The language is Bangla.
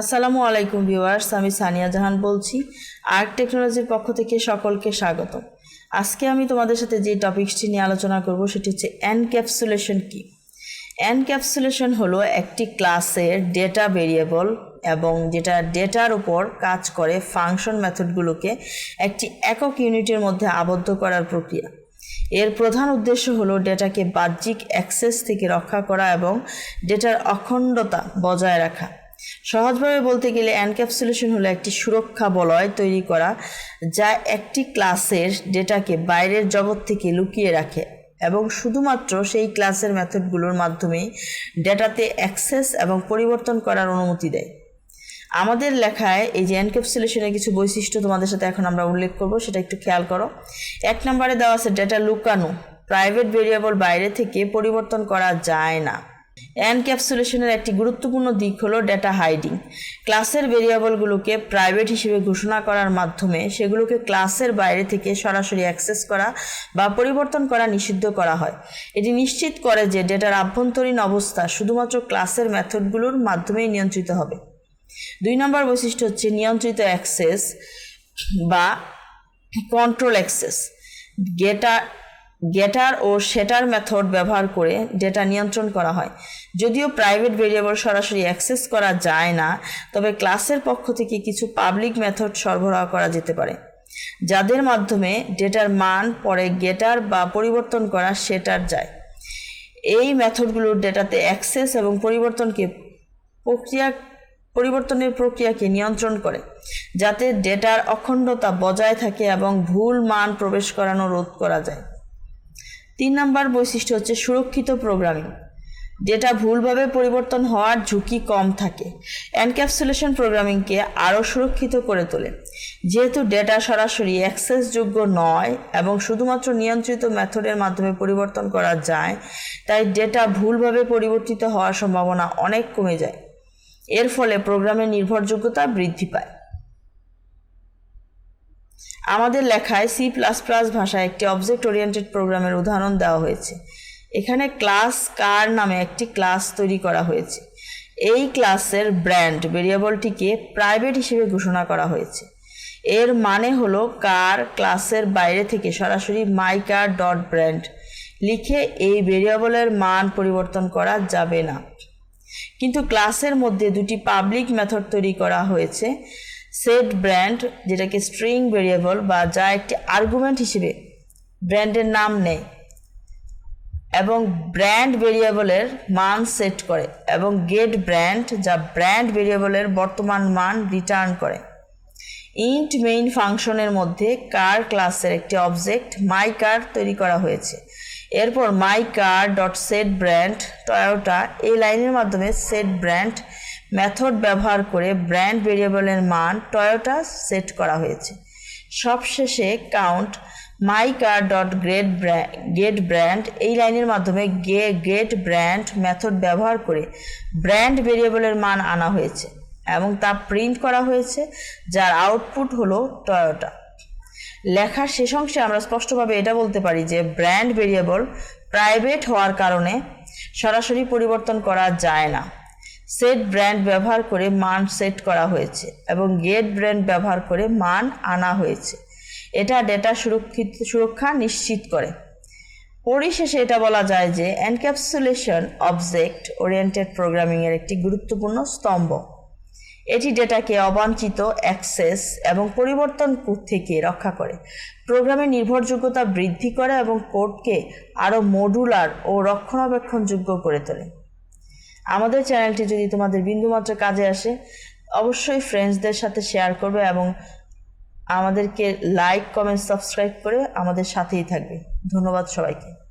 আসসালামু আলাইকুম ভিউয়ার্স, আমি সানিয়া জাহান বলছি। আর্ট টেকনোলজির পক্ষ থেকে সকলকে স্বাগত আজকে আমি তোমাদের সাথে যে টপিকসটি নিয়ে আলোচনা করব, সেটি হচ্ছে এনক্যাপসুলেশন কি? এনক্যাপসুলেশন হলো একটি ক্লাসের ডেটা ভেরিয়েবল এবং যেটা ডেটার উপর কাজ করে ফাংশন মেথডগুলোকে একটি একক ইউনিটের মধ্যে আবদ্ধ করার প্রক্রিয়া। এর প্রধান উদ্দেশ্য হলো ডেটাকে বাহ্যিক অ্যাক্সেস থেকে রক্ষা করা এবং ডেটার অখণ্ডতা বজায় রাখা। সহজভাবে বলতে গেলে এনক্যাপসুলেশন হলো একটি সুরক্ষা বলয় তৈরি করা যা একটি ক্লাসের ডেটাকে বাইরের জগৎ থেকে লুকিয়ে রাখে এবং শুধুমাত্র সেই ক্লাসের মেথডগুলোর মাধ্যমেই ডেটাতে অ্যাক্সেস এবং পরিবর্তন করার অনুমতি দেয়। আমাদের লেখায় এই যে এনক্যাপসুলেশনের কিছু বৈশিষ্ট্য তোমাদের সাথে এখন আমরা উল্লেখ করব, সেটা একটু খেয়াল করো। এক নম্বরে দেওয়া আছে, ডেটা লুকানো, প্রাইভেট ভেরিয়েবল বাইরে থেকে পরিবর্তন করা যায় না। এনক্যাপসুলেশনের একটি গুরুত্বপূর্ণ দিক হলো ডেটা হাইডিং। ক্লাসের ভেরিয়েবলগুলোকে প্রাইভেট হিসেবে ঘোষণা করার মাধ্যমে সেগুলোকে ক্লাসের বাইরে থেকে সরাসরি অ্যাক্সেস করা বা পরিবর্তন করা নিষিদ্ধ করা হয়। এটি নিশ্চিত করে যে ডেটার আভ্যন্তরীণ অবস্থা শুধুমাত্র ক্লাসের মেথডগুলোর মাধ্যমেই নিয়ন্ত্রিত হবে। দুই নম্বর বৈশিষ্ট্য হচ্ছে নিয়ন্ত্রিত অ্যাক্সেস বা কন্ট্রোল অ্যাক্সেস। গেটার গেটার ও সেটার মেথড ব্যবহার করে ডেটা নিয়ন্ত্রণ করা হয়। যদিও প্রাইভেট ভেরিয়েবল সরাসরি অ্যাক্সেস করা যায় না, তবে ক্লাসের পক্ষ থেকে কিছু পাবলিক মেথড সরবরাহ করা যেতে পারে, যাদের মাধ্যমে ডেটার মান পরে গেটার বা পরিবর্তন করা সেটার যায়। এই মেথডগুলোর ডেটাতে অ্যাক্সেস এবং পরিবর্তনকে প্রক্রিয়া, পরিবর্তনের প্রক্রিয়াকে নিয়ন্ত্রণ করে, যাতে ডেটার অখণ্ডতা বজায় থাকে এবং ভুল মান প্রবেশ করানো রোধ করা যায়। তিন নম্বর বৈশিষ্ট্য হচ্ছে সুরক্ষিত প্রোগ্রামিং ডেটা ভুলভাবে পরিবর্তন হওয়ার ঝুঁকি কম থাকে। এনক্যাপসুলেশন প্রোগ্রামিংকে আরও সুরক্ষিত করে তোলে। যেহেতু ডেটা সরাসরি অ্যাক্সেসযোগ্য নয় এবং শুধুমাত্র নিয়ন্ত্রিত মেথডের মাধ্যমে পরিবর্তন করা যায়, তাই ডেটা ভুলভাবে পরিবর্তিত হওয়ার সম্ভাবনা অনেক কমে যায়। এর ফলে প্রোগ্রামের নির্ভরযোগ্যতা বৃদ্ধি পায়। আমাদের লেখায় সি প্লাস প্লাস ভাষায় একটি অবজেক্ট ওরিয়েন্টেড প্রোগ্রামের উদাহরণ দেওয়া হয়েছে। এখানে ক্লাস কার নামে একটি ক্লাস তৈরি করা হয়েছে। এই ক্লাসের ব্র্যান্ড ভেরিয়েবলটিকে প্রাইভেট হিসেবে ঘোষণা করা হয়েছে। এর মানে হলো কার ক্লাসের বাইরে থেকে সরাসরি মাই কার ডট ব্র্যান্ড লিখে এই ভেরিয়েবলের মান পরিবর্তন করা যাবে না। কিন্তু ক্লাসের মধ্যে দুটি পাবলিক মেথড তৈরি করা হয়েছে। সেট ব্র্যান্ড যেটাকে স্ট্রিং ভেরিয়েবল বা যা একটি আর্গুমেন্ট হিসেবে ব্র্যান্ডের নাম নেয় এবং ব্র্যান্ড ভেরিয়েবলের মান সেট করে এবং গেট ব্র্যান্ড যা ব্র্যান্ড ভেরিয়েবলের বর্তমান মান রিটার্ন করে। ইন্ট মেইন ফাংশনের মধ্যে কার ক্লাসের একটি অবজেক্ট মাই কার তৈরি করা হয়েছে। এরপর my car dot set brand Toyota এই লাইনের মাধ্যমে সেট ব্র্যান্ড মেথড ব্যবহার করে ব্র্যান্ড ভেরিয়েবলের মান টয়োটা সেট করা হয়েছে। সবশেষে count my car dot great get brand এই লাইনের মাধ্যমে গে গেট ব্র্যান্ড মেথড ব্যবহার করে ব্র্যান্ড ভেরিয়েবলের মান আনা হয়েছে এবং তা প্রিন্ট করা হয়েছে, যার আউটপুট হলো টয়োটা। লেখার শেষ অংশে আমরা স্পষ্টভাবে এটা বলতে পারি যে ব্র্যান্ড ভেরিয়েবল প্রাইভেট হওয়ার কারণে সরাসরি পরিবর্তন করা যায় না। সেট ব্র্যান্ড ব্যবহার করে মান সেট করা হয়েছে এবং গেট ব্র্যান্ড ব্যবহার করে মান আনা হয়েছে। এটা ডেটা সুরক্ষিত, সুরক্ষা নিশ্চিত করে। পরিশেষে এটা বলা যায় যে এনক্যাপসুলেশন অবজেক্ট ওরিয়েন্টেড প্রোগ্রামিংয়ের একটি গুরুত্বপূর্ণ স্তম্ভ। এটি ডেটাকে অবাঞ্ছিত অ্যাক্সেস এবং পরিবর্তন থেকে রক্ষা করে। প্রোগ্রামের নির্ভরযোগ্যতা বৃদ্ধি করে এবং কোডকে আরও মডুলার ও রক্ষণাবেক্ষণযোগ্য করে তোলে। আমাদের চ্যানেলটি যদি তোমাদের বিন্দুমাত্র কাজে আসে, অবশ্যই ফ্রেন্ডসদের সাথে শেয়ার করবে এবং আমাদেরকে লাইক কমেন্ট সাবস্ক্রাইব করে আমাদের সাথেই থাকবে। ধন্যবাদ সবাইকে।